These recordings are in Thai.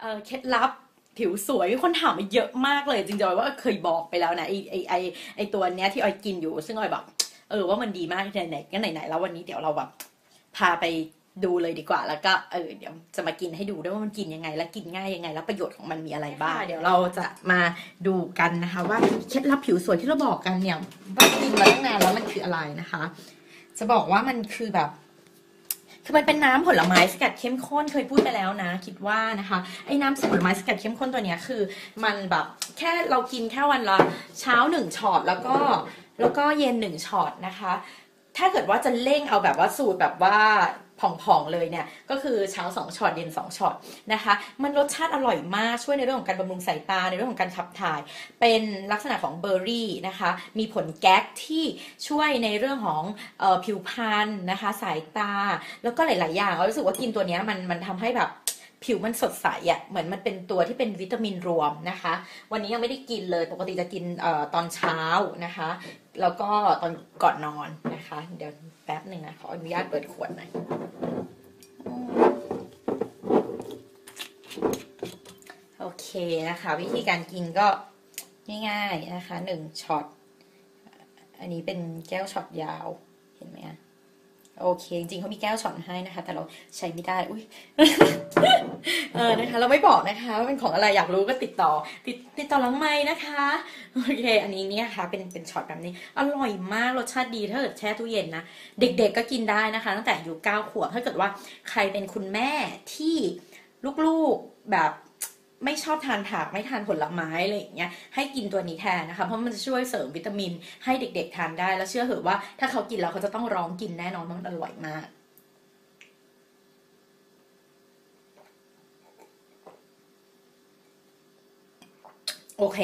เออเคล็ดลับผิวสวยมีคนถามมาเยอะมากเลยจริงๆออยว่าเคยบอกไปแล้วนะไอไอไอไอตัวเนี้ยที่ออยกินอยู่ ซึ่งออยแบบเออว่ามันดีมากไหนไหนก็ไหนไหนแล้ววันนี้เดี๋ยวเราแบบพาไปดูเลยดีกว่า แล้วก็เออเดี๋ยวจะมากินให้ดูด้วยว่ามันกินยังไง แล้วกินง่ายยังไง แล้วประโยชน์ของมันมีอะไรบ้างเดี๋ยวเราจะมาดูกันนะคะว่าเคล็ดลับผิวสวยที่เราบอกกันเนี่ยว่ากินมาตั้งนานแล้วมันคืออะไรนะคะ จะบอกว่ามันคือแบบ คือมันเป็นน้ำผลไม้สกัดเข้มข้นเคยพูดไปแล้วนะ คิดว่านะคะไอ้น้ำผลไม้สกัดเข้มข้นตัวเนี้ยคือ มันแบบแค่เรากินแค่วันละเช้าหนึ่งช็อตแล้วก็แล้วก็เย็นหนึ่งช็อตนะคะ ถ้าเกิดว่าจะเร่งเอาแบบว่าสูตรแบบว่า ผ่องๆเลยเนี่ยก็คือเช้า2ช็อตเย็น2ช็อตนะคะ มันรสชาติอร่อยมากช่วยในเรื่องของการบำรุงสายตาในเรื่องของการขับถ่าย เป็นลักษณะของเบอร์รี่นะคะ มีผลแก๊กที่ช่วยในเรื่องของออผิวพรรณนะคะ สายตา แล้วก็หลาย ๆ อย่างเรารู้สึกว่ากินตัวนี้มันมันทำให้แบบ ผิวมันสดใสอะ่ะเหมือนมันเป็นตัวที่เป็นวิตามินรวมนะคะ วันนี้ยังไม่ได้กินเลยปกติจะกินออตอนเช้านะคะ แล้วก็ตอนก่อนนอนนะคะ เดี๋ยวแป๊บหนึ่งนะขออนุญาตเปิดขวดหน่อยโอเคนะคะ วิธีการกินก็ง่ายๆนะคะหนึ่งช็อตอันนี้เป็นแก้วช็อตยาว โอเค จริงๆเขามีแก้วช็อตให้นะคะ แต่เราใช้ไม่ได้ อุ้ยเออนะคะ เราไม่บอกนะคะว่าเป็นของอะไรอยากรู้ก็ติดต่อ ติดติดต่อหลังไม้นะคะโอเค อันนี้เนี่ยค่ะ เป็นเป็นช็อตแบบนี้ อร่อยมากรสชาติดีถ้าเกิดแช่ตู้เย็นนะเด็กๆก็กินได้นะคะ ตั้งแต่อายุเก้าขวบถ้าเกิดว่าใครเป็นคุณแม่ที่ลูกๆแบบ ไม่ชอบทานผักไม่ทานผลไม้อะไรอย่างเงี้ยให้กินตัวนี้แทนนะคะเพราะมันจะช่วยเสริมวิตามินให้เด็ก ๆ ทานได้ แล้วเชื่อเหอะว่าถ้าเขากินแล้วเขาจะต้องร้องกินแน่นอนมันอร่อยมากโอเค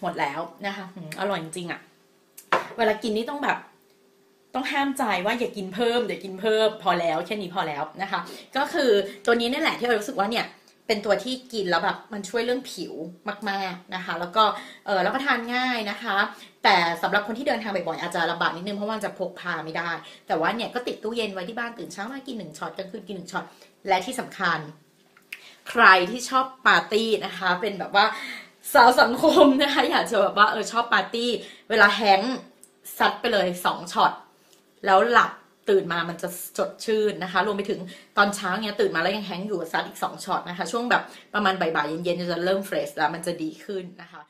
หมดแล้วนะคะอร่อยจริงๆอะ่ะ เวลากินนี่ต้องแบบ ต้องห้ามใจว่าอย่ากินเพิ่มอย่ากินเพิ่มพอแล้วแค่นี้พอแล้วนะคะ ก็คือตัวนี้นี่แหละที่เรารู้สึกว่าเนี่ย เป็นตัวที่กินแล้วแบบมันช่วยเรื่องผิวมาก ๆนะคะ แล้วก็เออรับประทานง่ายนะคะ แต่สำหรับคนที่เดินทางบ่อยๆอาจจะลำบากนิดนึงเพราะว่าจะพกพาไม่ได้ แต่ว่าเนี่ยก็ติดตู้เย็นไว้ที่บ้านตื่นเช้ามากินหนึ่งช็อตกลางคืนกินหนึ่งช็อตและที่สำคัญ ใครที่ชอบปาร์ตี้นะคะ เป็นแบบว่าสาวสังคมนะคะอยากจะแบบว่าเออชอบปาร์ตี้ เวลาแฮงซัดไปเลยสองช็อตแล้วหลับ ตื่นมามันจะสดชื่นนะคะ รวมไปถึงตอนเช้าเนี้ยตื่นมาแล้วยังแฮงอยู่ซัดอีก2ช็อตนะคะ ช่วงแบบประมาณบ่ายๆเย็นๆจะเริ่มเฟรชแล้วมันจะดีขึ้นนะคะ